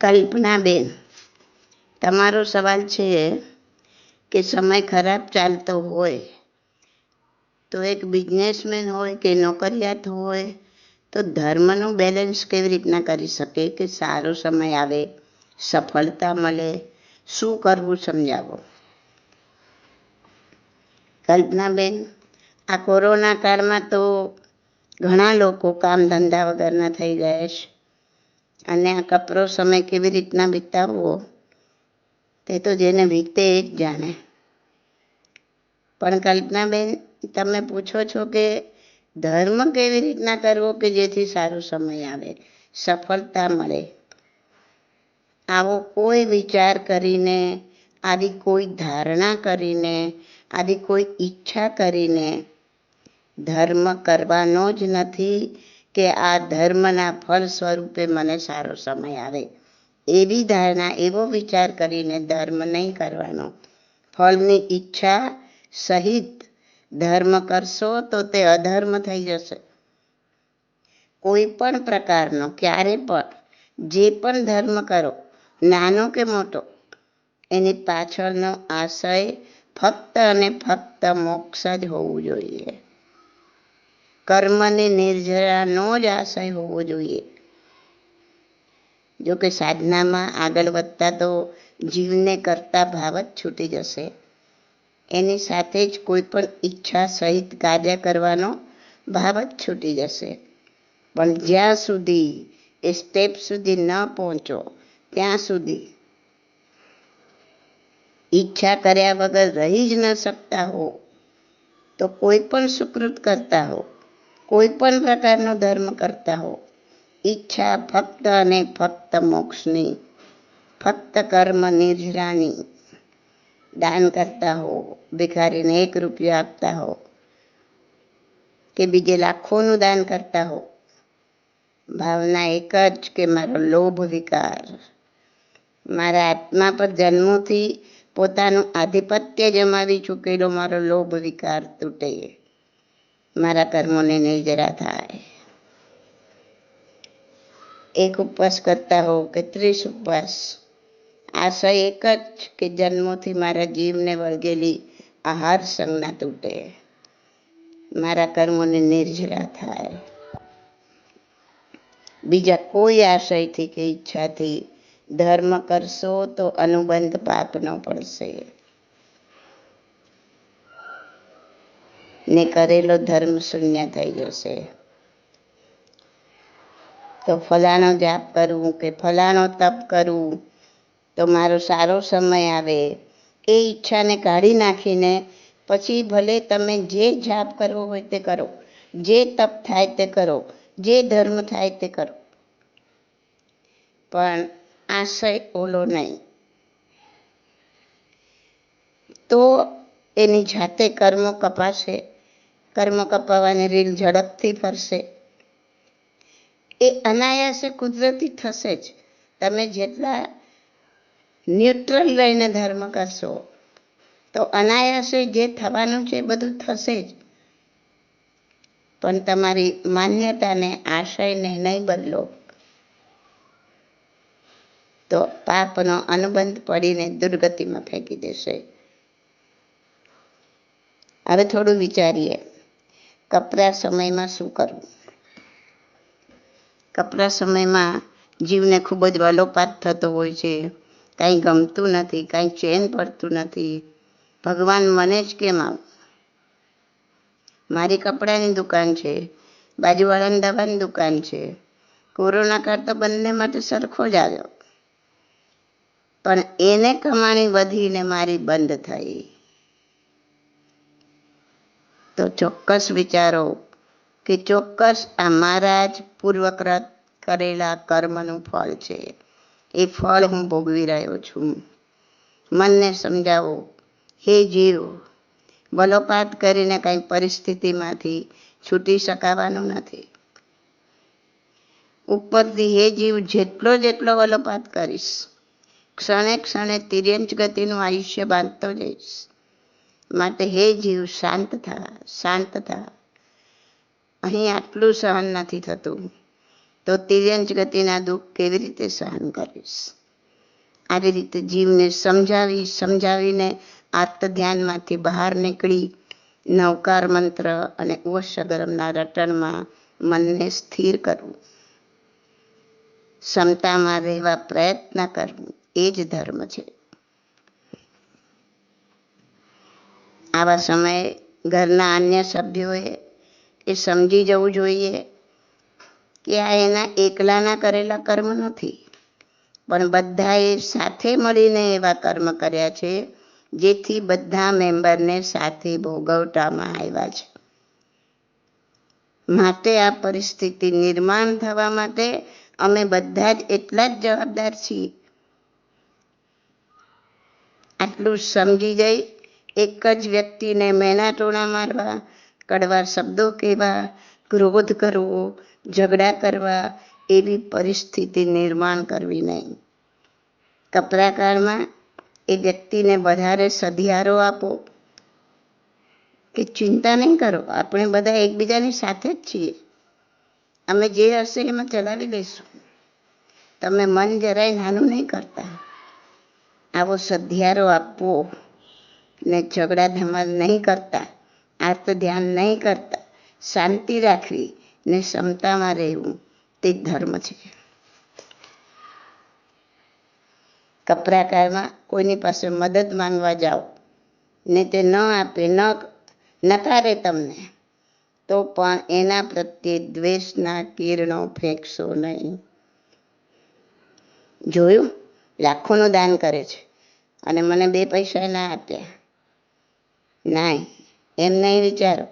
કલ્પનાબેન, તમારો સવાલ છે કે સમય ખરાબ ચાલતો હોય તો એક બિઝનેસમેન હોય કે નોકરિયાત હોય તો ધર્મનું બેલેન્સ કેવી રીતના કરી શકે કે સારો સમય આવે, સફળતા મળે, શું કરવું સમજાવો? કલ્પનાબેન, આ કોરોના કાળમાં તો ઘણા લોકો કામ ધંધા વગરના થઈ ગયા છે. અને આ કપરો સમય કેવી રીતના વિતાવવો, તે તો જેને વીતે એ જ જાણે. પણ કલ્પનાબેન, તમે પૂછો છો કે ધર્મ કેવી રીતના કરવો કે જેથી સારો સમય આવે, સફળતા મળે? આવો કોઈ વિચાર કરીને આવી કોઈ ધારણા કરીને આવી કોઈ ઈચ્છા કરીને ધર્મ કરવાનો જ નથી કે આ ધર્મના ફળ સ્વરૂપે મને સારો સમય આવે. એવી ધારણા, એવો વિચાર કરીને ધર્મ નહીં કરવાનો. ફળની ઈચ્છા સહિત ધર્મ કરશો તો તે અધર્મ થઈ જશે. કોઈ પણ પ્રકારનો, ક્યારે પણ, જે પણ ધર્મ કરો, નાનો કે મોટો, એની પાછળનો આશય ફક્ત અને ફક્ત મોક્ષ જ હોવું જોઈએ. કર્મની નિર્જરાનો જ આશય હોવો જોઈએ જો કે સાધનામાં આગળ વધતા તો જીવને કરતા ભાવ જ છૂટી જશે। એની સાથે જ કોઈ પણ ઈચ્છા સહિત કાર્ય કરવાનો ભાવ જ છૂટી જશે। પણ જ્યાં સુધી એ સ્ટેપ સુધી ન પહોંચો, ત્યાં સુધી ઈચ્છા કર્યા વગર રહી જ ન શકતા હો, તો કોઈ પણ સુકૃત કરતા હો કોઈ પણ પ્રકારનો ધર્મ કરતા હો. ઈચ્છા ફક્ત અને ફક્ત મોક્ષની ફક્ત કર્મ નિર્જરાની દાન કરતા હો, ભિખારીને એક રૂપિયો આપતા હો કે બીજે લાખોનું દાન કરતા હો. ભાવના એક જ કે મારો લોભ વિકાર. મારા આત્મા પર જન્મોથી પોતાનું આધિપત્ય જમાવી ચૂકેલો મારો લોભ વિકાર તૂટે. મારા કર્મોને નિર્જરા થાય. એક ઉપવાસ કરતા હો કે ત્રીસ ઉપવાસ. આશય એક જ કે જન્મોથી મારા જીવને વળગેલી આહાર સંજ્ઞા તૂટે. મારા કર્મોને નિર્જરા થાય. બીજા કોઈ આશયથી કે ઈચ્છાથી ધર્મ કરશો તો અનુબંધ પાપનો પડશે. ને કરેલો ધર્મ શૂન્ય થઈ જશે. તો ફલાણો જાપ કરવું કે ફલાણો તપ કરવું તો મારો સારો સમય આવે. એ ઈચ્છાને કાઢી નાખીને પછી ભલે તમે જે જાપ કરવો હોય તે કરો, જે તપ થાય તે કરો, જે ધર્મ થાય તે કરો. પણ આશય ઓલો નહીં. તો એની જાતે કર્મો કપાશે. કર્મ કપાવાની રીલ ઝડપથી ફરશે. એ અનાયાસે કુદરતી થશે જ. તમે જેટલા ન્યુટ્રલ લઈને ધર્મ કરશો, તો અનાયાસે જે થવાનું છે બધું થશે જ. પણ તમારી માન્યતાને આશયને નહીં બદલો. તો પાપનો અનુબંધ પડીને દુર્ગતિમાં ફેંકી દેશે. હવે થોડું વિચારીએ. કપરા સમયમાં શું કરવું? કપરા સમયમાં જીવને ખૂબ જ વલોપાત થતો હોય છે. કાંઈ ગમતું નથી, કાંઈ ચેન પડતું નથી. ભગવાન મને જ કેમ આવું? મારી કપડાની દુકાન છે, બાજુવાળાની દવાની દુકાન છે. કોરોના કાળ તો બંને માટે સરખો જ આવ્યો. પણ એને કમાણી વધીને મારી બંધ થઈ. તો ચોક્કસ વિચારો કે ચોક્કસ આ મારા જ પૂર્વકૃત કરેલા કર્મનું ફળ છે. એ ફળ હું ભોગવી રહ્યો છું. મનને સમજાવો. હે જીવ બલોપાત કરીને કંઈ પરિસ્થિતિમાંથી છૂટી શકાવાનું નથી. ઉપરથી હે જીવ, જેટલો જેટલો વલોપાત કરીશ, ક્ષણે ક્ષણે તિર્યંચ ગતિનું આયુષ્ય બાંધતો જઈશ. માટે હે જીવ, શાંત થા શાંત થા. અહીં આટલું સહન નથી થતું. તો તિર્યંજ ગતિના દુઃખ કેવી રીતે સહન કરીશ? આવી રીતે જીવને સમજાવી, સમજાવીને આત્મ ધ્યાનમાંથી બહાર નીકળી નવકાર મંત્ર અને ઓષગરમના રટણમાં મનને સ્થિર કરવું. ક્ષમતામાં રહેવા પ્રયત્ન કરવું એ જ ધર્મ છે. આવા સમયે ઘરના અન્ય સભ્યોએ એ સમજી જવું જોઈએ કે આ એના એકલાના કરેલા કર્મ નથી. પણ બધાએ સાથે મળીને એવા કર્મ કર્યા છે, જેથી બધા મેમ્બરને સાથે ભોગવટામાં આવ્યા છે. માટે આ પરિસ્થિતિ નિર્માણ થવા માટે અમે બધા જ એટલા જ જવાબદાર છીએ. આટલું સમજી જઈ એક જ વ્યક્તિને મેના ટોણા મારવા કડવા શબ્દો કહેવા, ક્રોધ કરવો, ઝઘડા કરવા એવી પરિસ્થિતિ નિર્માણ કરવી નહીં. કપરાકાળમાં એ વ્યક્તિને વધારે સધિયારો આપો કે ચિંતા નહીં કરો, આપણે બધા એકબીજાની સાથે જ છીએ. અમે જે હશે એમાં ચલાવી લઈશું તમે મન જરાય નાનું નહીં કરતા. આવો સધિયારો આપવો. ને ઝઘડા ધમાલ નહીં કરતા આત્મ ધ્યાન નહીં કરતા. શાંતિ રાખવી ને ક્ષમતામાં રહેવું, તે ધર્મ છે. કપરાકારમાં કોઈની પાસે મદદ માંગવા જાઓ ને તે ન આપે, ન નકારે તમને, તો પણ એના પ્રત્યે દ્વેષના કિરણો ફેંકશો નહીં. જોયું? લાખોનું દાન કરે છે. અને મને બે પૈસા ના આપ્યા. નાય એમ નહીં વિચારો.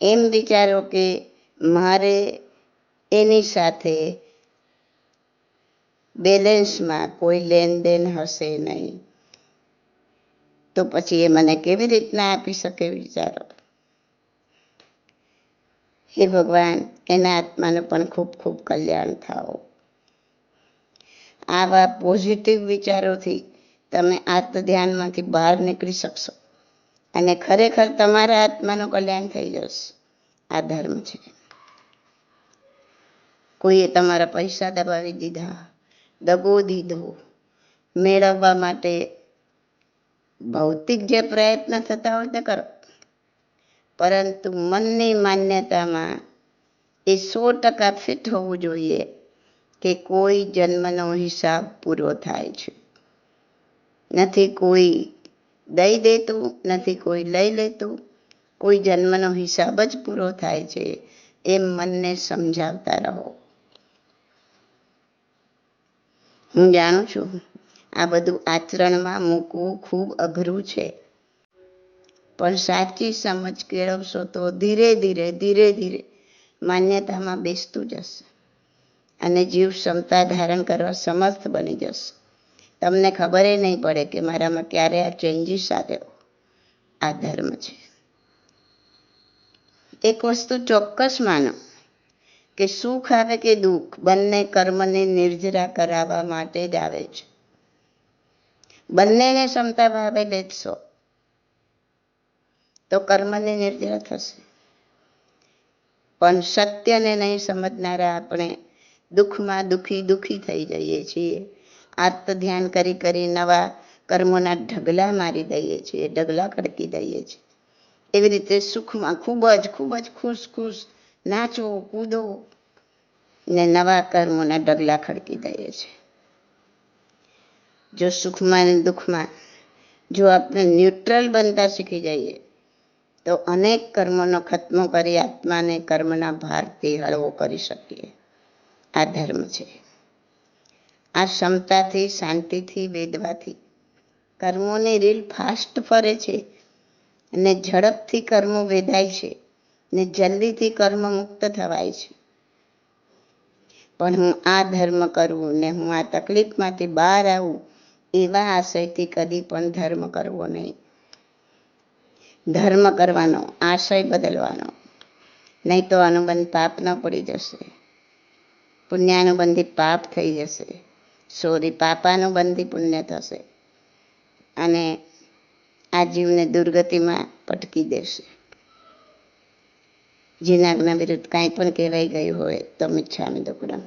એમ વિચારો કે મારે એની સાથે બેલેન્સમાં કોઈ લેનદેન હશે નહીં. તો પછી એ મને કેવી રીતના આપી શકે વિચારો? હે ભગવાન, એના આત્માનું પણ ખૂબ ખૂબ કલ્યાણ થાઓ. આવા પોઝિટિવ વિચારોથી તમે આત્મ ધ્યાનમાંથી બહાર નીકળી શકશો. અને ખરેખર તમારા આત્માનું કલ્યાણ થઈ જશે. આ ધર્મ છે. કોઈએ તમારા પૈસા દબાવી દીધા દગો દીધો, મેળવવા માટે ભૌતિક જે પ્રયત્ન થતા હોય તે કરો. પરંતુ મનની માન્યતામાં એ સો ટકા ફિટ હોવું જોઈએ કે કોઈ જન્મનો હિસાબ પૂરો થાય છે. નથી કોઈ દઈ દેતું, નથી કોઈ લઈ લેતું. કોઈ જન્મનો હિસાબ જ પૂરો થાય છે, એમ મનને સમજાવતા રહો. હું જાણું છું, આ બધું આચરણમાં મૂકવું ખૂબ અઘરું છે. પણ સાચી સમજ કેળવશો તો ધીરે ધીરે ધીરે ધીરે માન્યતામાં બેસતું જશે અને જીવ ક્ષમતા ધારણ કરવા સમર્થ બની જશે. તમને ખબર નહીં પડે કે મારામાં ક્યારે આ ચેન્જીસ આવ્યો આ ધર્મ છે. એક વસ્તુ ચોક્કસ માનો કે સુખ આવે કે દુઃખ બંને કર્મને નિર્જરા કરાવવા માટે જ આવે છે. બંનેને ક્ષમતા ભાવે લેશો તો કર્મને નિર્જરા થશે. પણ સત્યને નહીં સમજનારા આપણે દુઃખમાં દુઃખી દુઃખી થઈ જઈએ છીએ. આત્મ ધ્યાન કરી કરી નવા કર્મોના ઢગલા મારી દઈએ છીએ, ઢગલા ખડકી દઈએ છીએ. એવી રીતે સુખમાં ખૂબ જ ખૂબ જ ખુશ ખુશ નાચો, કૂદો ને નવા કર્મોના ઢગલા ખડકી દઈએ છીએ. જો સુખમાં અને દુઃખમાં જો આપણે ન્યુટ્રલ બનતા શીખી જઈએ, તો અનેક કર્મોનો ખત્મો કરી આત્માને કર્મના ભારથી હળવો કરી શકીએ. આ ધર્મ છે. આ ક્ષમતાથી, શાંતિથી વેદવાથી. કર્મોની રીલ ફાસ્ટ ફરે છે અને ઝડપથી કર્મો વેદાય છે ને જલ્દીથી કર્મ મુક્ત થવાય છે. પણ હું આ ધર્મ કરવું ને હું આ તકલીફમાંથી બહાર આવું એવા આશયથી કદી પણ ધર્મ કરવો નહીં. ધર્મ કરવાનો, આશય બદલવાનો. નહીં તો અનુબંધ પાપ ન પડી જશે. પુણ્યાનુબંધી પાપ થઈ જશે. સોરી પાપાનુબંધી પુણ્ય થશે અને આ જીવને દુર્ગતિમાં પટકી દેશે. જેના વિરુદ્ધ કાંઈ પણ કહેવાઈ ગયું હોય તો મિચ્છામી દુક્કડમ